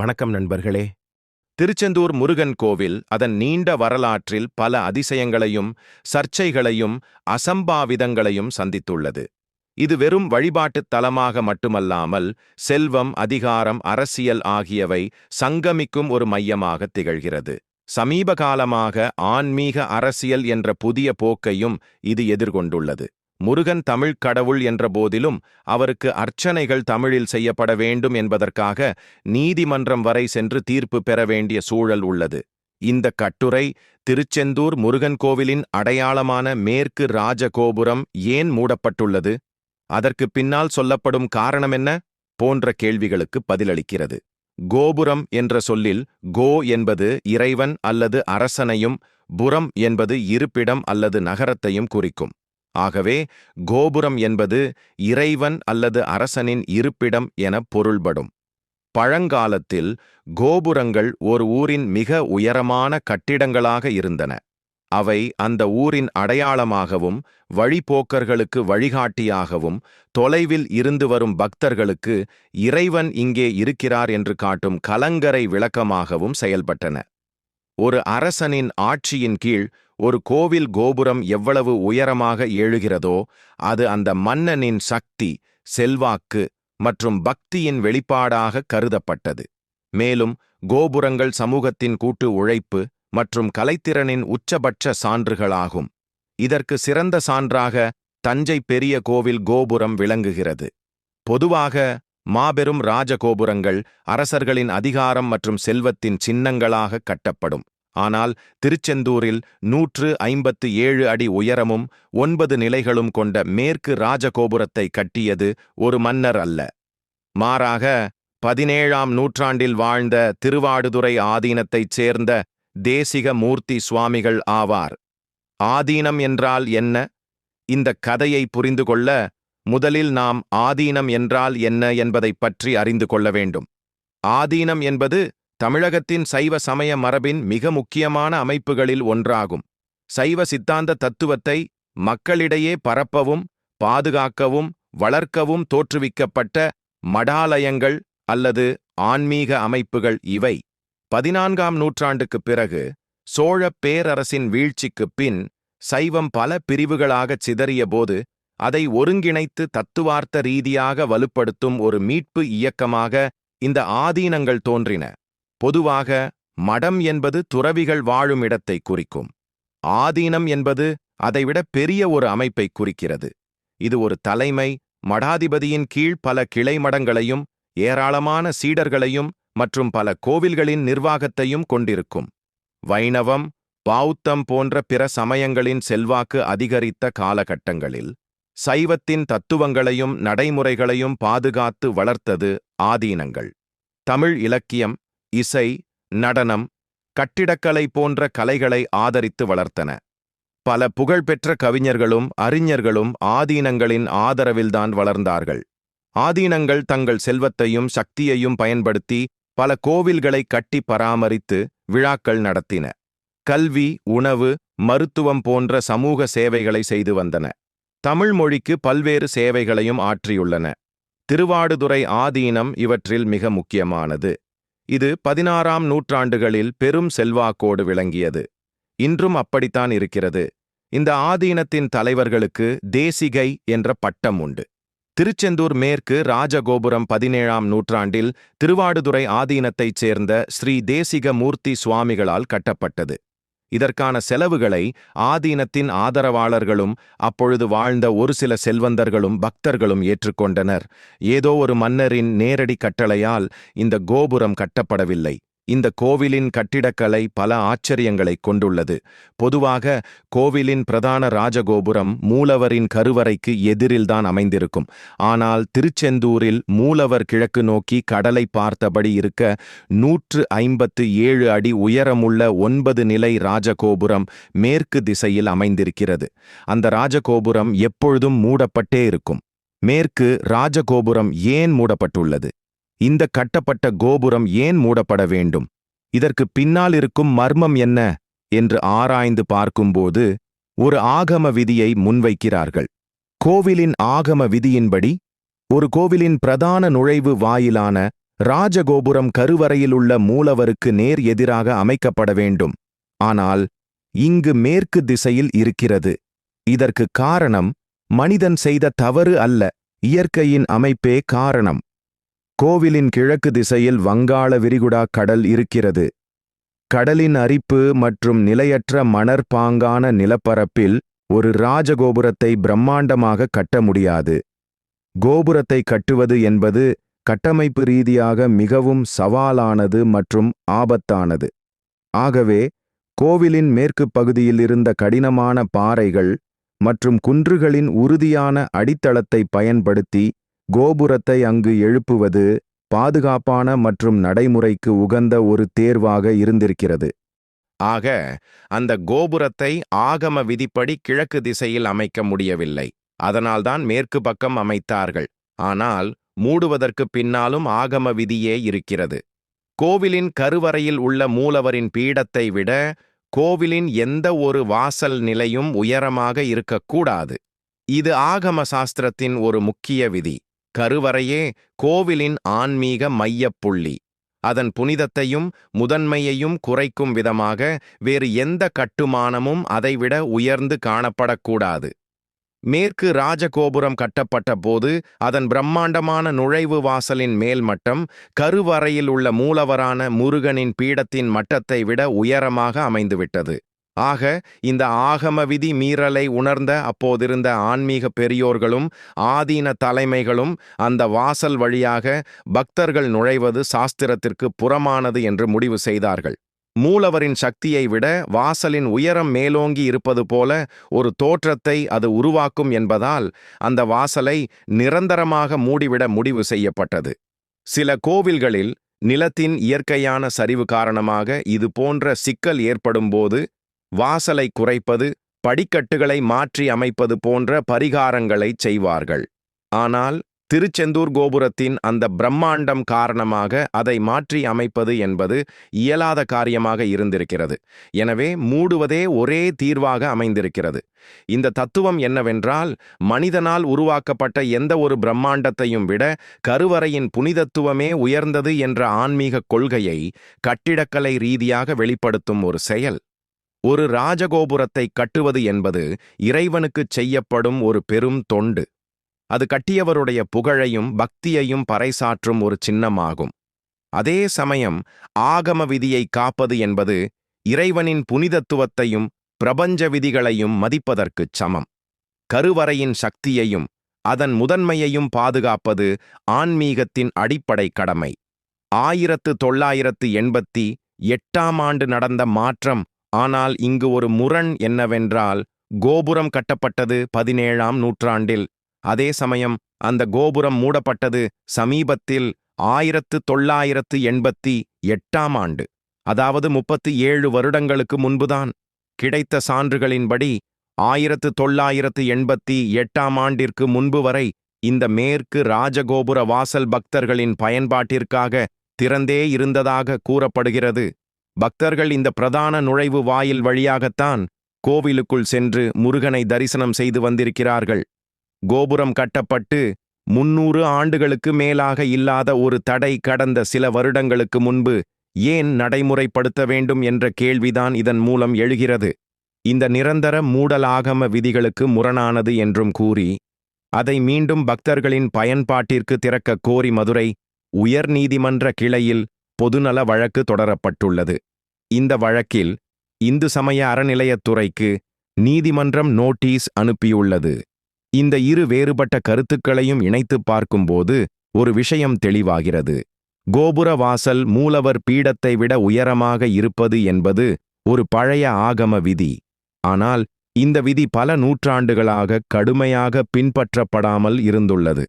வணக்கம் நண்பர்களே. திருச்செந்தூர் முருகன் கோவில் அதன் நீண்ட வரலாற்றில் பல அதிசயங்களையும் சர்ச்சைகளையும் அசம்பாவிதங்களையும் சந்தித்துள்ளது. இது வெறும் வழிபாட்டுத் தலமாக மட்டுமல்லாமல் செல்வம் அதிகாரம் அரசியல் ஆகியவை சங்கமிக்கும் ஒரு மையமாக திகழ்கிறது. சமீப காலமாக ஆன்மீக அரசியல் என்ற புதிய போக்கையும் இது எதிர்கொண்டுள்ளது. முருகன் தமிழ்க் கடவுள் என்ற போதிலும் அவருக்கு அர்ச்சனைகள் தமிழில் செய்யப்பட வேண்டும் என்பதற்காக நீதிமன்றம் வரை சென்று தீர்ப்பு பெற வேண்டிய சூழல் உள்ளது. இந்த கட்டுரை திருச்செந்தூர் முருகன் கோவிலின் அடையாளமான மேற்கு ராஜகோபுரம் ஏன் மூடப்பட்டுள்ளது? அதற்கு பின்னால் சொல்லப்படும் காரணம் என்ன? போன்ற கேள்விகளுக்கு பதிலளிக்கிறது. கோபுரம் என்ற சொல்லில் கோ என்பது இறைவன் அல்லது அரசனையும் புறம் என்பது இருப்பிடம் அல்லது நகரத்தையும் குறிக்கும். ஆகவே கோபுரம் என்பது இறைவன் அல்லது அரசனின் இருப்பிடம் என பொருள்படும். பழங்காலத்தில் கோபுரங்கள் ஒரு ஊரின் மிக உயரமான கட்டிடங்களாக இருந்தன. அவை அந்த ஊரின் அடையாளமாகவும் வழிபோக்கர்களுக்கு வழிகாட்டியாகவும் தொலைவில் இருந்து வரும் பக்தர்களுக்கு இறைவன் இங்கே இருக்கிறார் என்று காட்டும் கலங்கரை விளக்கமாகவும் செயல்பட்டன. ஒரு அரசனின் ஆட்சியின் கீழ் ஒரு கோவில் கோபுரம் எவ்வளவு உயரமாக எழுகிறதோ அது அந்த மன்னனின் சக்தி செல்வாக்கு மற்றும் பக்தியின் வெளிப்பாடாக கருதப்பட்டது. மேலும் கோபுரங்கள் சமூகத்தின் கூட்டு உழைப்பு மற்றும் கலைத்திறனின் உச்சபட்ச சான்றுகளாகும். இதற்கு சிறந்த சான்றாக தஞ்சை பெரிய கோவில் கோபுரம் விளங்குகிறது. பொதுவாக மாபெரும் ராஜகோபுரங்கள் அரசர்களின் அதிகாரம் மற்றும் செல்வத்தின் சின்னங்களாக கட்டப்படும். ஆனால் திருச்செந்தூரில் நூற்று ஐம்பத்து ஏழு அடி உயரமும் ஒன்பது நிலைகளும் கொண்ட மேற்கு ராஜகோபுரத்தை கட்டியது ஒரு மன்னர் அல்ல. மாறாக பதினேழாம் நூற்றாண்டில் வாழ்ந்த திருவாடுதுறை ஆதீனத்தைச் சேர்ந்த தேசிக மூர்த்தி சுவாமிகள் ஆவார். ஆதீனம் என்றால் என்ன? இந்த கதையை புரிந்து கொள்ள முதலில் நாம் ஆதீனம் என்றால் என்ன என்பதைப் பற்றி அறிந்து கொள்ள வேண்டும். ஆதீனம் என்பது தமிழகத்தின் சைவ சமய மரபின் மிக முக்கியமான அமைப்புகளில் ஒன்றாகும். சைவ சித்தாந்த தத்துவத்தை மக்களிடையே பரப்பவும் பாதுகாக்கவும் வளர்க்கவும் தோற்றுவிக்கப்பட்ட மடாலயங்கள் அல்லது ஆன்மீக அமைப்புகள் இவை. பதினான்காம் நூற்றாண்டுக்குப் பிறகு சோழ பேரரசின் வீழ்ச்சிக்குப் பின் சைவம் பல பிரிவுகளாகச் சிதறியபோது அதை ஒருங்கிணைத்து தத்துவார்த்த ரீதியாக வலுப்படுத்தும் ஒரு மீட்பு இயக்கமாக இந்த ஆதீனங்கள் தோன்றின. பொதுவாக மடம் என்பது துறவிகள் வாழும் இடத்தை குறிக்கும். ஆதீனம் என்பது அதைவிட பெரிய ஒரு அமைப்பை குறிக்கிறது. இது ஒரு தலைமை மடாதிபதியின் கீழ் பல கிளை மடங்களையும் ஏராளமான சீடர்களையும் மற்றும் பல கோவில்களின் நிர்வாகத்தையும் கொண்டிருக்கும். வைணவம் பௌத்தம் போன்ற பிற சமயங்களின் செல்வாக்கு அதிகரித்த காலகட்டங்களில் சைவத்தின் தத்துவங்களையும் நடைமுறைகளையும் பாதுகாத்து வளர்த்தது ஆதீனங்கள். தமிழ் இலக்கியம் இசை நடனம் கட்டிடக்கலை போன்ற கலைகளை ஆதரித்து வளர்த்தன. பல புகழ்பெற்ற கவிஞர்களும் அறிஞர்களும் ஆதீனங்களின் ஆதரவில்தான் வளர்ந்தார்கள். ஆதீனங்கள் தங்கள் செல்வத்தையும் சக்தியையும் பயன்படுத்தி பல கோவில்களை கட்டி பராமரித்து விழாக்கள் நடத்தின. கல்வி உணவு மருத்துவம் போன்ற சமூக சேவைகளை செய்து வந்தன. தமிழ் மொழிக்கு பல்வேறு சேவைகளையும் ஆற்றியுள்ளன. திருவாடுதுறை ஆதீனம் இவற்றில் மிக முக்கியமானது. இது பதினாறாம் நூற்றாண்டுகளில் பெரும் செல்வாக்கோடு விளங்கியது. இன்றும் அப்படித்தான் இருக்கிறது. இந்த ஆதீனத்தின் தலைவர்களுக்கு தேசிகை என்ற பட்டம் உண்டு. திருச்செந்தூர் மேற்கு ராஜகோபுரம் பதினேழாம் நூற்றாண்டில் திருவாடுதுறை ஆதீனத்தைச் சேர்ந்த ஸ்ரீ தேசிக மூர்த்தி சுவாமிகளால் கட்டப்பட்டது. இதற்கான செலவுகளை ஆதீனத்தின் ஆதரவாளர்களும் அப்பொழுது வாழ்ந்த ஒரு சில செல்வந்தர்களும் பக்தர்களும் ஏற்றுக்கொண்டனர். ஏதோ ஒரு மன்னரின் நேரடி கட்டளையால் இந்த கோபுரம் கட்டப்படவில்லை. இந்த கோவிலின் கட்டிடக்கலை பல ஆச்சரியங்களை கொண்டுள்ளது. பொதுவாக கோவிலின் பிரதான ராஜகோபுரம் மூலவரின் கருவறைக்கு எதிரில்தான் அமைந்திருக்கும். ஆனால் திருச்செந்தூரில் மூலவர் கிழக்கு நோக்கி கடலை பார்த்தபடி இருக்க நூற்று ஐம்பத்து ஏழு அடி உயரமுள்ள ஒன்பது நிலை ராஜகோபுரம் மேற்கு திசையில் அமைந்திருக்கிறது. அந்த ராஜகோபுரம் எப்பொழுதும் மூடப்பட்டே இருக்கும். மேற்கு ராஜகோபுரம் ஏன் மூடப்பட்டுள்ளது? இந்த கட்டப்பட்ட கோபுரம் ஏன் மூடப்பட வேண்டும்? இதற்கு பின்னால் இருக்கும் மர்மம் என்ன? என்று ஆராய்ந்து பார்க்கும்போது ஒரு ஆகம விதியை முன்வைக்கிறார்கள். கோவிலின் ஆகம விதியின்படி ஒரு கோவிலின் பிரதான நுழைவு வாயிலான ராஜகோபுரம் கருவறையிலுள்ள மூலவருக்கு நேர் எதிராக அமைக்கப்பட வேண்டும். ஆனால் இங்கு மேற்கு திசையில் இருக்கிறது. இதற்கு காரணம் மனிதன் செய்த தவறு அல்ல இயற்கையின் அமைப்பே காரணம். கோவிலின் கிழக்கு திசையில் வங்காள விரிகுடா கடல் இருக்கிறது. கடலின் அரிப்பு மற்றும் நிலையற்ற மணற்பாங்கான நிலப்பரப்பில் ஒரு ராஜகோபுரத்தை பிரம்மாண்டமாக கட்ட முடியாது. கோபுரத்தை கட்டுவது என்பது கட்டமைப்பு ரீதியாக மிகவும் சவாலானது மற்றும் ஆபத்தானது. ஆகவே கோவிலின் மேற்கு பகுதியில் இருந்த கடினமான பாறைகள் மற்றும் குன்றுகளின் உறுதியான அடித்தளத்தை பயன்படுத்தி கோபுரத்தை அங்கு எழுப்புவது பாதுகாப்பான மற்றும் நடைமுறைக்கு உகந்த ஒரு தேர்வாக இருந்திருக்கிறது. ஆக அந்த கோபுரத்தை ஆகம விதிப்படி கிழக்கு திசையில் அமைக்க முடியவில்லை. அதனால்தான் மேற்கு பக்கம் அமைத்தார்கள். ஆனால் மூடுவதற்கு பின்னாலும் ஆகம விதியே இருக்கிறது. கோவிலின் கருவறையில் உள்ள மூலவரின் பீடத்தை விட கோவிலின் எந்த ஒரு வாசல் நிலையும் உயரமாக இருக்கக்கூடாது. இது ஆகம சாஸ்திரத்தின் ஒரு முக்கிய விதி. கருவறையே கோவிலின் ஆன்மீக மையப்புள்ளி. அதன் புனிதத்தையும் முதன்மையையும் குறைக்கும் விதமாக வேறு எந்த கட்டுமானமும் அதைவிட உயர்ந்து காணப்படக்கூடாது. மேற்கு ராஜகோபுரம் கட்டப்பட்ட போது அதன் பிரம்மாண்டமான நுழைவு வாசலின் மேல் மட்டம் கருவறையில் உள்ள மூலவரான முருகனின் பீடத்தின் மட்டத்தை விட உயரமாக அமைந்துவிட்டது. ஆக இந்த ஆகம விதி மீறலை உணர்ந்த அப்போதிருந்த ஆன்மீக பெரியோர்களும் ஆதீன தலைமைகளும் அந்த வாசல் வழியாக பக்தர்கள் நுழைவது சாஸ்திரத்திற்கு புறமானது என்று முடிவு செய்தார்கள். மூலவரின் சக்தியை விட வாசலின் உயரம் மேலோங்கி இருப்பது போல ஒரு தோற்றத்தை அது உருவாக்கும் என்பதால் அந்த வாசலை நிரந்தரமாக மூடிவிட முடிவு செய்யப்பட்டது. சில கோவில்களில் நிலத்தின் இயற்கையான சரிவு காரணமாக இது போன்ற சிக்கல் ஏற்படும்போது வாசலை குறைப்பது படிக்கட்டுகளை மாற்றி அமைப்பது போன்ற பரிகாரங்களைச் செய்வார்கள். ஆனால் திருச்செந்தூர் கோபுரத்தின் அந்த பிரம்மாண்டம் காரணமாக அதை மாற்றி அமைப்பது என்பது இயலாத காரியமாக இருந்திருக்கிறது. எனவே மூடுவதே ஒரே தீர்வாக அமைந்திருக்கிறது. இந்த தத்துவம் என்னவென்றால் மனிதனால் உருவாக்கப்பட்ட எந்த ஒரு பிரம்மாண்டத்தையும் விட கருவறையின் புனிதத்துவமே உயர்ந்தது என்ற ஆன்மீக கொள்கையை கட்டிடக்கலை ரீதியாக வெளிப்படுத்தும் ஒரு செயல். ஒரு ராஜகோபுரத்தை கட்டுவது என்பது இறைவனுக்குச் செய்யப்படும் ஒரு பெரும் தொண்டு. அது கட்டியவருடைய புகழையும் பக்தியையும் பறைசாற்றும் ஒரு சின்னமாகும். அதே சமயம் ஆகம விதியை காப்பது என்பது இறைவனின் புனிதத்துவத்தையும் பிரபஞ்ச விதிகளையும் மதிப்பதற்குச் சமம். கருவறையின் சக்தியையும் அதன் முதன்மையையும் பாதுகாப்பது ஆன்மீகத்தின் அடிப்படை கடமை. ஆயிரத்து தொள்ளாயிரத்து எண்பத்தி எட்டாம் ஆண்டு நடந்த மாற்றம் ஆனால் இங்கு ஒரு முரண் என்னவென்றால் கோபுரம் கட்டப்பட்டது பதினேழாம் நூற்றாண்டில். அதே சமயம் அந்த கோபுரம் மூடப்பட்டது சமீபத்தில் ஆயிரத்து தொள்ளாயிரத்து எண்பத்தி எட்டாம் ஆண்டு. அதாவது முப்பத்தி ஏழு வருடங்களுக்கு முன்புதான். கிடைத்த சான்றுகளின்படி ஆயிரத்து தொள்ளாயிரத்து எண்பத்தி எட்டாம் ஆண்டிற்கு முன்பு வரை இந்த மேற்கு ராஜகோபுர வாசல் பக்தர்களின் பயன்பாட்டிற்காக திறந்தே இருந்ததாக கூறப்படுகிறது. பக்தர்கள் இந்த பிரதான நுழைவு வாயில் வழியாகத்தான் கோவிலுக்குள் சென்று முருகனை தரிசனம் செய்து வந்திருக்கிறார்கள். கோபுரம் கட்டப்பட்டு முன்னூறு ஆண்டுகளுக்கு மேலாக இல்லாத ஒரு தடை கடந்த சில வருடங்களுக்கு முன்பு ஏன் நடைமுறைப்படுத்த வேண்டும் என்ற கேள்விதான் இதன் மூலம் எழுகிறது. இந்த நிரந்தர மூடலாகம விதிகளுக்கு முரணானது என்றும் கூறி அதை மீண்டும் பக்தர்களின் பயன்பாட்டிற்கு திறக்க கோரி மதுரை உயர்நீதிமன்ற கிளையில் பொதுநல வழக்கு தொடரப்பட்டுள்ளது. இந்த வழக்கில் இந்து சமய அறநிலையத்துறைக்கு நீதிமன்றம் நோட்டீஸ் அனுப்பியுள்ளது. இந்த இரு வேறுபட்ட கருத்துக்களையும் இணைத்துப் பார்க்கும்போது ஒரு விஷயம் தெளிவாகிறது. கோபுர வாசல் மூலவர் பீடத்தை விட உயரமாக இருப்பது என்பது ஒரு பழைய ஆகம விதி. ஆனால் இந்த விதி பல நூற்றாண்டுகளாக கடுமையாக பின்பற்றப்படாமல் இருந்துள்ளது.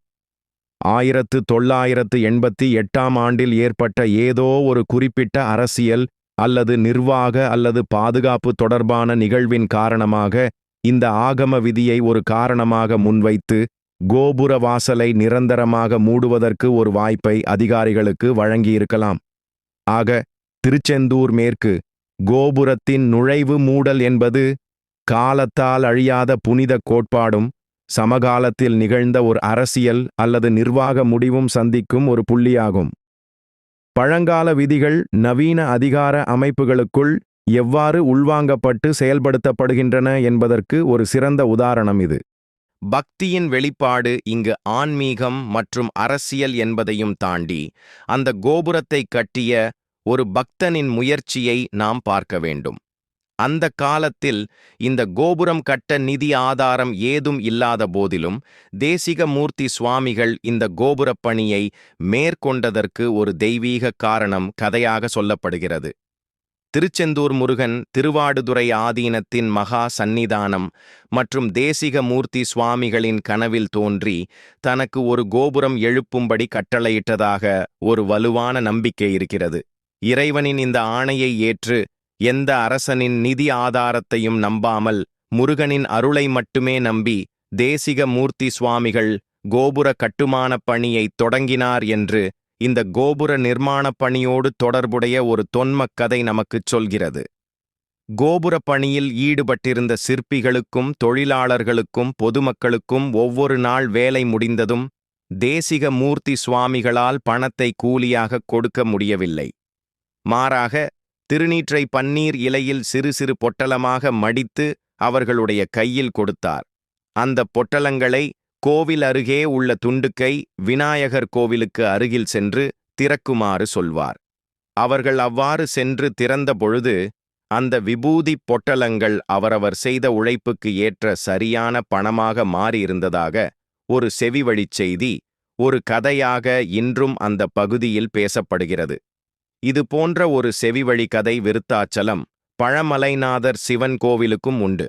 ஆயிரத்து தொள்ளாயிரத்து எண்பத்தி எட்டாம் ஆண்டில் ஏற்பட்ட ஏதோ ஒரு குறிப்பிட்ட அரசியல் அல்லது நிர்வாக அல்லது பாதுகாப்பு தொடர்பான நிகழ்வின் காரணமாக இந்த ஆகம விதியை ஒரு காரணமாக முன்வைத்து கோபுர வாசலை நிரந்தரமாக மூடுவதற்கு ஒரு வாய்ப்பை அதிகாரிகளுக்கு வழங்கியிருக்கலாம். ஆக திருச்செந்தூர் மேற்கு கோபுரத்தின் நுழைவு மூடல் என்பது காலத்தால் அழியாத புனித கோட்பாடும் சமகாலத்தில் நிகழ்ந்த ஒரு அரசியல் அல்லது நிர்வாக முடிவும் சந்திக்கும் ஒரு புள்ளியாகும். பழங்கால விதிகள் நவீன அதிகார அமைப்புகளுக்குள் எவ்வாறு உள்வாங்கப்பட்டு செயல்படுத்தப்படுகின்றன என்பதற்கு ஒரு சிறந்த உதாரணம் இது. பக்தியின் வெளிப்பாடு இங்கு ஆன்மீகம் மற்றும் அரசியல் என்பதையும் தாண்டி அந்த கோபுரத்தை கட்டிய ஒரு பக்தனின் முயற்சியை நாம் பார்க்க வேண்டும். அந்த காலத்தில் இந்த கோபுரம் கட்ட நிதி ஆதாரம் ஏதும் இல்லாத போதிலும் தேசிக மூர்த்தி சுவாமிகள் இந்த கோபுரப் பணியை மேற்கொண்டதற்கு ஒரு தெய்வீக காரணம் கதையாக சொல்லப்படுகிறது. திருச்செந்தூர் முருகன் திருவாடுதுறை ஆதீனத்தின் மகா சந்நிதானம் மற்றும் தேசிக மூர்த்தி சுவாமிகளின் கனவில் தோன்றி தனக்கு ஒரு கோபுரம் எழுப்பும்படி கட்டளையிட்டதாக ஒரு வலுவான நம்பிக்கை இருக்கிறது. இறைவனின் இந்த ஆணையை ஏற்று எந்த அரசனின் நிதி ஆதாரத்தையும் நம்பாமல் முருகனின் அருளை மட்டுமே நம்பி தேசிக மூர்த்தி சுவாமிகள் கோபுர கட்டுமானப் பணியை தொடங்கினார் என்று இந்த கோபுர நிர்மாணப் பணியோடு தொடர்புடைய ஒரு தொன்மக் கதை நமக்குச் சொல்கிறது. கோபுர பணியில் ஈடுபட்டிருந்த சிற்பிகளுக்கும் தொழிலாளர்களுக்கும் பொதுமக்களுக்கும் ஒவ்வொரு நாள் வேலை முடிந்ததும் தேசிக மூர்த்தி சுவாமிகளால் பணத்தை கூலியாக கொடுக்க முடியவில்லை. மாறாக திருநீற்றை பன்னீர் இலையில் சிறு சிறு பொட்டலமாக மடித்து அவர்களுடைய கையில் கொடுத்தார். அந்த பொட்டலங்களை கோவில் அருகே உள்ள துண்டுக்கை விநாயகர் கோவிலுக்கு அருகில் சென்று திறக்குமாறு சொல்வார். அவர்கள் அவ்வாறு சென்று திறந்த பொழுது அந்த விபூதி பொட்டலங்கள் அவரவர் செய்த உழைப்புக்கு ஏற்ற சரியான பணமாக மாறியிருந்ததாக ஒரு செவிவழிச் செய்தி ஒரு கதையாக இன்றும் அந்த பகுதியில் பேசப்படுகிறது. இது போன்ற ஒரு செவிவழி கதை விருத்தாச்சலம் பழமலைநாதர் சிவன் கோவிலுக்கும் உண்டு.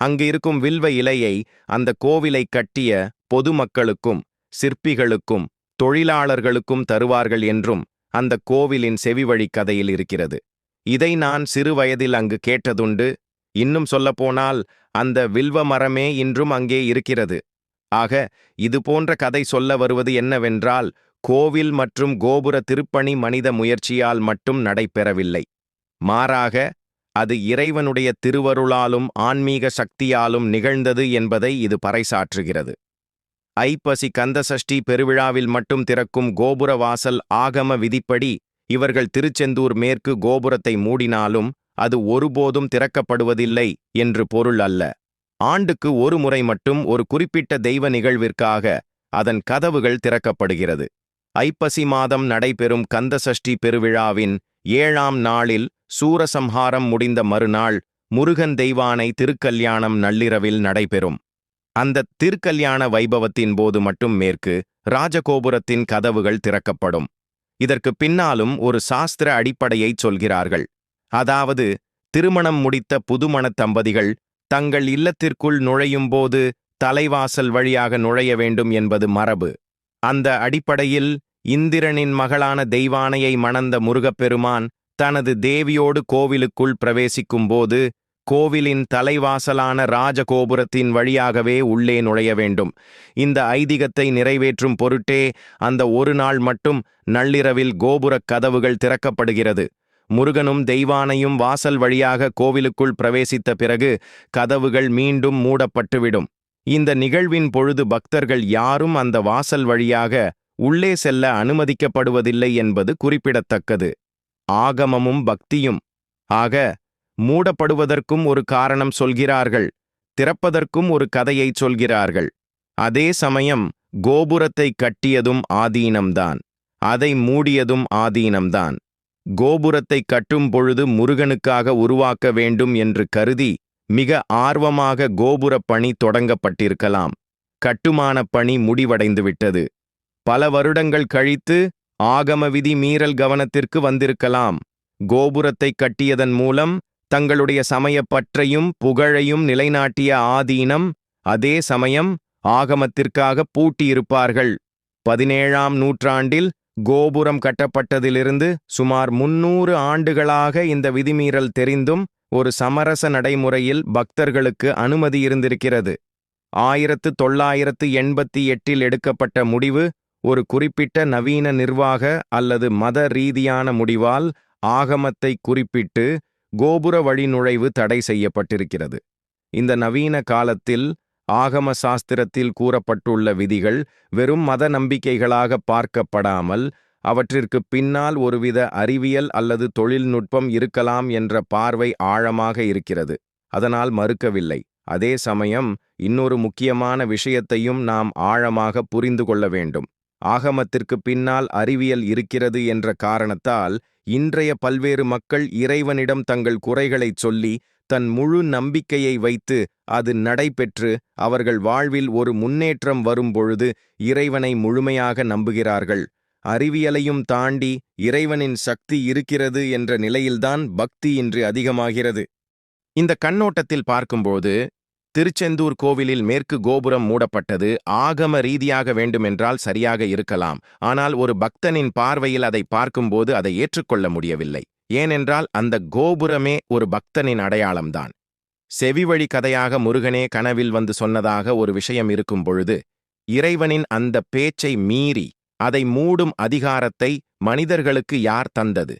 அங்கு இருக்கும் வில்வ இலையை அந்த கோவிலை கட்டிய பொதுமக்களுக்கும் சிற்பிகளுக்கும் தொழிலாளர்களுக்கும் தருவார்கள் என்றும் அந்த கோவிலின் செவிவழி கதையில் இருக்கிறது. இதை நான் சிறு வயதில் அங்கு கேட்டதுண்டு. இன்னும் சொல்லப்போனால் அந்த வில்வ மரமே இன்றும் அங்கே இருக்கிறது. ஆக இது போன்ற கதை சொல்ல வருவது என்னவென்றால் கோவில் மற்றும் கோபுர திருப்பணி மனித முயற்சியால் மட்டும் நடைபெறவில்லை. மாறாக அது இறைவனுடைய திருவருளாலும் ஆன்மீக சக்தியாலும் நிகழ்ந்தது என்பதை இது பறைசாற்றுகிறது. ஐப்பசி கந்தசஷ்டி பெருவிழாவில் மட்டும் திறக்கும் கோபுர வாசல் ஆகம விதிப்படி இவர்கள் திருச்செந்தூர் மேற்கு கோபுரத்தை மூடினாலும் அது ஒருபோதும் திறக்கப்படுவதில்லை என்று பொருள் அல்ல. ஆண்டுக்கு ஒரு முறை மட்டும் ஒரு குறிப்பிட்ட தெய்வ நிகழ்விற்காக அதன் கதவுகள் திறக்கப்படுகிறது. ஐப்பசி மாதம் நடைபெறும் கந்தசஷ்டி பெருவிழாவின் ஏழாம் நாளில் சூரசம்ஹாரம் முடிந்த மறுநாள் முருகன் தெய்வானை திருக்கல்யாணம் நள்ளிரவில் நடைபெறும். அந்த திருக்கல்யாண வைபவத்தின் போது மட்டும் மேற்கு ராஜகோபுரத்தின் கதவுகள் திறக்கப்படும். இதற்கு பின்னாலும் ஒரு சாஸ்திர அடிப்படையைச் சொல்கிறார்கள். அதாவது திருமணம் முடித்த புதுமணத் தம்பதிகள் தங்கள் இல்லத்திற்குள் நுழையும்போது தலைவாசல் வழியாக நுழைய வேண்டும் என்பது மரபு. அந்த அடிப்படையில் இந்திரனின் மகளான தெய்வானையை மணந்த முருகப்பெருமான் தனது தேவியோடு கோவிலுக்குள் பிரவேசிக்கும்போது கோவிலின் தலைவாசலான ராஜகோபுரத்தின் வழியாகவே உள்ளே நுழைய வேண்டும். இந்த ஐதீகத்தை நிறைவேற்றும் பொருட்டே அந்த ஒரு நாள் மட்டும் நள்ளிரவில் கோபுரக் கதவுகள் திறக்கப்படுகிறது. முருகனும் தெய்வானையும் வாசல் வழியாக கோவிலுக்குள் பிரவேசித்த பிறகு கதவுகள் மீண்டும் மூடப்பட்டுவிடும். இந்த நிகழ்வின் பொழுது பக்தர்கள் யாரும் அந்த வாசல் வழியாக உள்ளே செல்ல அனுமதிக்கப்படுவதில்லை என்பது குறிப்பிடத்தக்கது. ஆகமமும் பக்தியும். ஆக மூடப்படுவதற்கும் ஒரு காரணம் சொல்கிறார்கள். திறப்பதற்கும் ஒரு கதையை சொல்கிறார்கள். அதே சமயம் கோபுரத்தை கட்டியதும் ஆதீனம்தான். அதை மூடியதும் ஆதீனம்தான். கோபுரத்தை கட்டும் பொழுது முருகனுக்காக உருவாக்க வேண்டும் என்று கருதி மிக ஆர்வமாக கோபுரப் பணி தொடங்கப்பட்டிருக்கலாம். கட்டுமானப் பணி முடிவடைந்துவிட்டது. பல வருடங்கள் கழித்து ஆகம விதி மீறல் கவனத்திற்கு வந்திருக்கலாம். கோபுரத்தை கட்டியதன் மூலம் தங்களுடைய சமயப்பற்றையும் புகழையும் நிலைநாட்டிய ஆதீனம் அதே சமயம் ஆகமத்திற்காக பூட்டியிருப்பார்கள். பதினேழாம் நூற்றாண்டில் கோபுரம் கட்டப்பட்டதிலிருந்து சுமார் முன்னூறு ஆண்டுகளாக இந்த விதிமீறல் தெரிந்தும் ஒரு சமரச நடைமுறையில் பக்தர்களுக்கு அனுமதி இருந்திருக்கிறது. ஆயிரத்து தொள்ளாயிரத்து எண்பத்தி எட்டில் எடுக்கப்பட்ட முடிவு ஒரு குறிப்பிட்ட நவீன நிர்வாக அல்லது மத ரீதியான முடிவால் ஆகமத்தை குறிப்பிட்டு கோபுர வழிநுழைவு தடை செய்யப்பட்டிருக்கிறது. இந்த நவீன காலத்தில் ஆகம சாஸ்திரத்தில் கூறப்பட்டுள்ள விதிகள் வெறும் மத நம்பிக்கைகளாக பார்க்கப்படாமல் அவற்றிற்கு பின்னால் ஒருவித அறிவியல் அல்லது தொழில்நுட்பம் இருக்கலாம் என்ற பார்வை ஆழமாக இருக்கிறது. அதனால் மறுக்கவில்லை. அதே சமயம் இன்னொரு முக்கியமான விஷயத்தையும் நாம் ஆழமாக புரிந்து கொள்ள வேண்டும். ஆகமத்திற்கு பின்னால் அறிவியல் இருக்கிறது என்ற காரணத்தால் இன்றைய பல்வேறு மக்கள் இறைவனிடம் தங்கள் குறைகளைச் சொல்லி தன் முழு நம்பிக்கையை வைத்து அது நடைபெற்று அவர்கள் வாழ்வில் ஒரு முன்னேற்றம் வரும்பொழுது இறைவனை முழுமையாக நம்புகிறார்கள். அறிவியலையும் தாண்டி இறைவனின் சக்தி இருக்கிறது என்ற நிலையில்தான் பக்தி இன்று அதிகமாகிறது. இந்த கண்ணோட்டத்தில் பார்க்கும்போது திருச்செந்தூர் கோவிலில் மேற்கு கோபுரம் மூடப்பட்டது ஆகம ரீதியாக வேண்டுமென்றால் சரியாக இருக்கலாம். ஆனால் ஒரு பக்தனின் பார்வையில் அதை பார்க்கும்போது அதை ஏற்றுக்கொள்ள முடியவில்லை. ஏனென்றால் அந்த கோபுரமே ஒரு பக்தனின் அடையாளம்தான். செவிவழி கதையாக முருகனே கனவில் வந்து சொன்னதாக ஒரு விஷயம் இருக்கும் பொழுது இறைவனின் அந்த பேச்சை மீறி அதை மூடும் அதிகாரத்தை மனிதர்களுக்கு யார் தந்தது?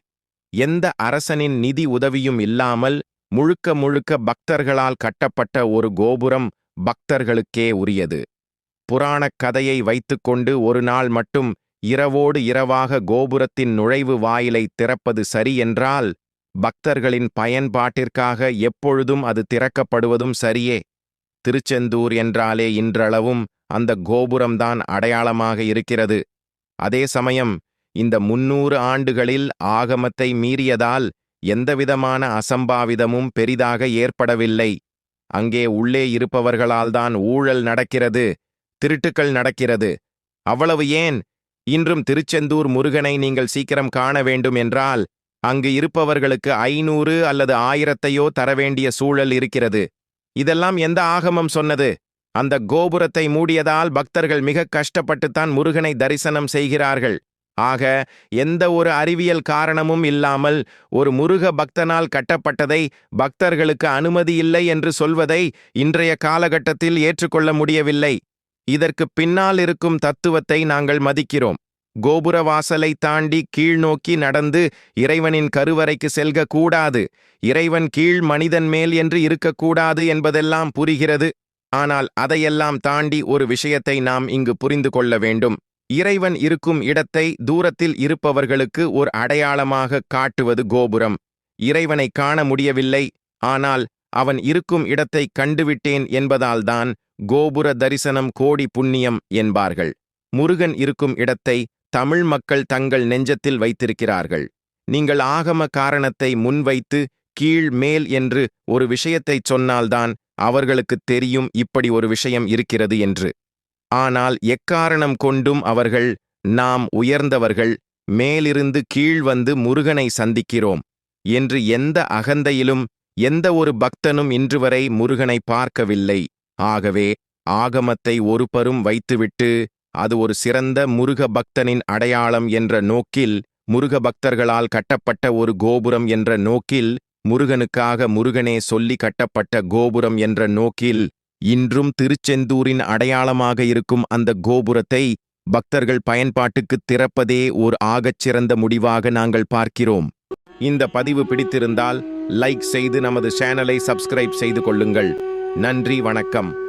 எந்த அரசனின் நிதி உதவியும் இல்லாமல் முழுக்க முழுக்க பக்தர்களால் கட்டப்பட்ட ஒரு கோபுரம் பக்தர்களுக்கே உரியது. புராணக் கதையை வைத்துக்கொண்டு ஒரு நாள் மட்டும் இரவோடு இரவாக கோபுரத்தின் நுழைவு வாயிலை திறப்பது சரி என்றால் பக்தர்களின் பயன்பாட்டிற்காக எப்பொழுதும் அது திறக்கப்படுவதும் சரியே. திருச்செந்தூர் என்றாலே இன்றளவும் அந்த கோபுரம்தான் அடையாளமாக இருக்கிறது. அதே சமயம் இந்த முன்னூறு ஆண்டுகளில் ஆகமத்தை மீறியதால் எந்தவிதமான அசம்பாவிதமும் பெரிதாக ஏற்படவில்லை. அங்கே உள்ளே இருப்பவர்களால்தான் ஊழல் நடக்கிறது திருட்டுக்கள் நடக்கிறது. அவ்வளவு ஏன்? இன்றும் திருச்செந்தூர் முருகனை நீங்கள் சீக்கிரம் காண வேண்டும் என்றால் அங்கு இருப்பவர்களுக்கு ஐநூறு அல்லது ஆயிரத்தையோ தரவேண்டிய சூழல் இருக்கிறது. இதெல்லாம் எந்த ஆகமம் சொன்னது? அந்த கோபுரத்தை மூடியதால் பக்தர்கள் மிக கஷ்டப்பட்டுத்தான் முருகனை தரிசனம் செய்கிறார்கள். ஆக எந்த ஒரு அறிவியல் காரணமும் இல்லாமல் ஒரு முருக பக்தனால் கட்டப்பட்டதை பக்தர்களுக்கு அனுமதி இல்லை என்று சொல்வதை இன்றைய காலகட்டத்தில் ஏற்றுக்கொள்ள முடியவில்லை. இதற்கு பின்னால் இருக்கும் தத்துவத்தை நாங்கள் மதிக்கிறோம். கோபுர வாசலை தாண்டி கீழ்நோக்கி நடந்து இறைவனின் கருவறைக்கு செல்க கூடாது இறைவன் கீழ் மனிதன் மேல் என்று இருக்கக்கூடாது என்பதெல்லாம் புரிகிறது. ஆனால் அதையெல்லாம் தாண்டி ஒரு விஷயத்தை நாம் இங்கு புரிந்து கொள்ள வேண்டும். இறைவன் இருக்கும் இடத்தை தூரத்தில் இருப்பவர்களுக்கு ஒரு அடையாளமாக காட்டுவது கோபுரம். இறைவனை காண முடியவில்லை ஆனால் அவன் இருக்கும் இடத்தை கண்டுவிட்டேன் என்பதால்தான் கோபுர தரிசனம் கோடி புண்ணியம் என்பார்கள். முருகன் இருக்கும் இடத்தை தமிழ் மக்கள் தங்கள் நெஞ்சத்தில் வைத்திருக்கிறார்கள். நீங்கள் ஆகம காரணத்தை முன்வைத்து கீழ் மேல் என்று ஒரு விஷயத்தைச் சொன்னால்தான் அவர்களுக்குத் தெரியும் இப்படி ஒரு விஷயம் இருக்கிறது என்று. ஆனால் எக்காரணம் கொண்டும் அவர்கள் நாம் உயர்ந்தவர்கள் மேலிருந்து கீழ் வந்து முருகனை சந்திக்கிறோம் என்று எந்த அகந்தையிலும் எந்த ஒரு பக்தனும் இன்றுவரை முருகனை பார்க்கவில்லை. ஆகவே ஆகமத்தை ஒருபரும் வைத்துவிட்டு அது ஒரு சிறந்த முருக பக்தனின் அடையாளம் என்ற நோக்கில் முருக பக்தர்களால் கட்டப்பட்ட ஒரு கோபுரம் என்ற நோக்கில் முருகனுக்காக முருகனே சொல்லி கட்டப்பட்ட கோபுரம் என்ற நோக்கில் இன்றும் திருச்செந்தூரின் அடையாளமாக இருக்கும் அந்த கோபுரத்தை பக்தர்கள் பயன்பாட்டுக்குத் திறப்பதே ஓர் ஆகச்சிறந்த முடிவாக நாங்கள் பார்க்கிறோம். இந்த பதிவு பிடித்திருந்தால் லைக் செய்து நமது சேனலை சப்ஸ்கிரைப் செய்து கொள்ளுங்கள். நன்றி வணக்கம்.